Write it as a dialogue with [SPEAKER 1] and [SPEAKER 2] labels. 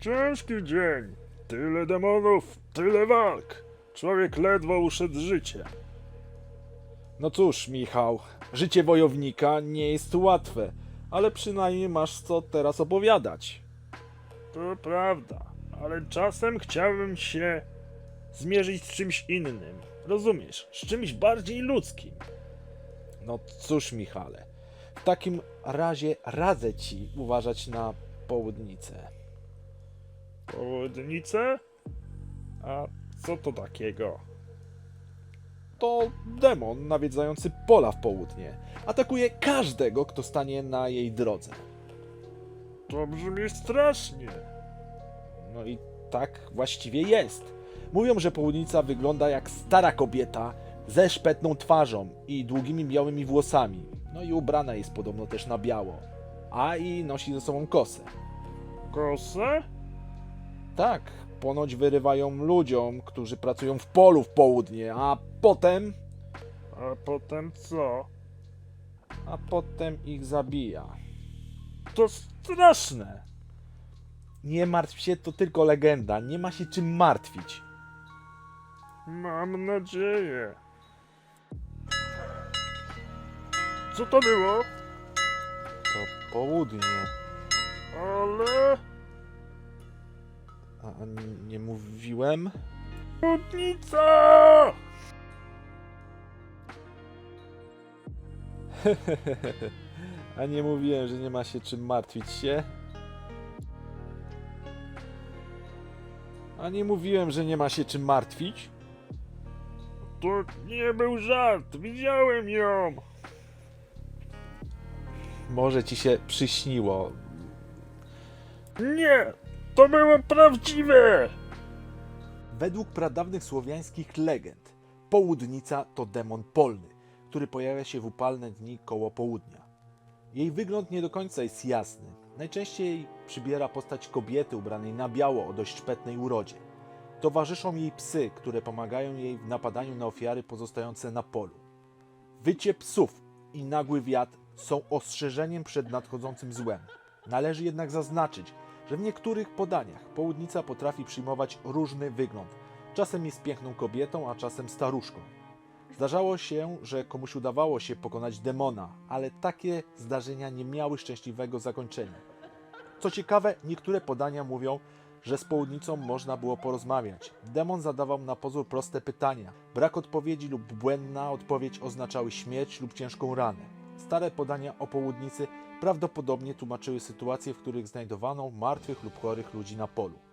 [SPEAKER 1] Ciężki dzień. Tyle demonów, tyle walk. Człowiek ledwo uszedł z życia.
[SPEAKER 2] No cóż, Michał, życie wojownika nie jest łatwe, ale przynajmniej masz co teraz opowiadać.
[SPEAKER 1] To prawda, ale czasem chciałbym się zmierzyć z czymś innym. Rozumiesz? Z czymś bardziej ludzkim.
[SPEAKER 2] No cóż, Michale, w takim razie radzę ci uważać na południcę.
[SPEAKER 1] Południce? A co to takiego?
[SPEAKER 2] To demon nawiedzający pola w południe. Atakuje każdego, kto stanie na jej drodze.
[SPEAKER 1] To brzmi strasznie.
[SPEAKER 2] No i tak właściwie jest. Mówią, że południca wygląda jak stara kobieta ze szpetną twarzą i długimi białymi włosami. No i ubrana jest podobno też na biało. A i nosi ze sobą kosę.
[SPEAKER 1] Kosę?
[SPEAKER 2] Tak, ponoć wyrywają ludziom, którzy pracują w polu w południe, a potem,
[SPEAKER 1] A potem co?
[SPEAKER 2] a potem ich zabija.
[SPEAKER 1] To straszne.
[SPEAKER 2] Nie martw się, to tylko legenda, nie ma się czym martwić.
[SPEAKER 1] Mam nadzieję. Co to było?
[SPEAKER 2] To południe.
[SPEAKER 1] Ale...
[SPEAKER 2] A, nie mówiłem?
[SPEAKER 1] Budnica!
[SPEAKER 2] A nie mówiłem, że nie ma się czym martwić się? A nie mówiłem, że nie ma się czym martwić?
[SPEAKER 1] To nie był żart, widziałem ją.
[SPEAKER 2] Może ci się przyśniło.
[SPEAKER 1] Nie, to było prawdziwe.
[SPEAKER 2] Według pradawnych słowiańskich legend, południca to demon polny, który pojawia się w upalne dni koło południa. Jej wygląd nie do końca jest jasny. Najczęściej przybiera postać kobiety ubranej na biało o dość szpetnej urodzie. Towarzyszą jej psy, które pomagają jej w napadaniu na ofiary pozostające na polu. Wycie psów i nagły wiatr są ostrzeżeniem przed nadchodzącym złem. Należy jednak zaznaczyć, że w niektórych podaniach południca potrafi przyjmować różny wygląd. Czasem jest piękną kobietą, a czasem staruszką. Zdarzało się, że komuś udawało się pokonać demona, ale takie zdarzenia nie miały szczęśliwego zakończenia. Co ciekawe, niektóre podania mówią, że z południcą można było porozmawiać. Demon zadawał na pozór proste pytania. Brak odpowiedzi lub błędna odpowiedź oznaczały śmierć lub ciężką ranę. Stare podania o południcy prawdopodobnie tłumaczyły sytuacje, w których znajdowano martwych lub chorych ludzi na polu.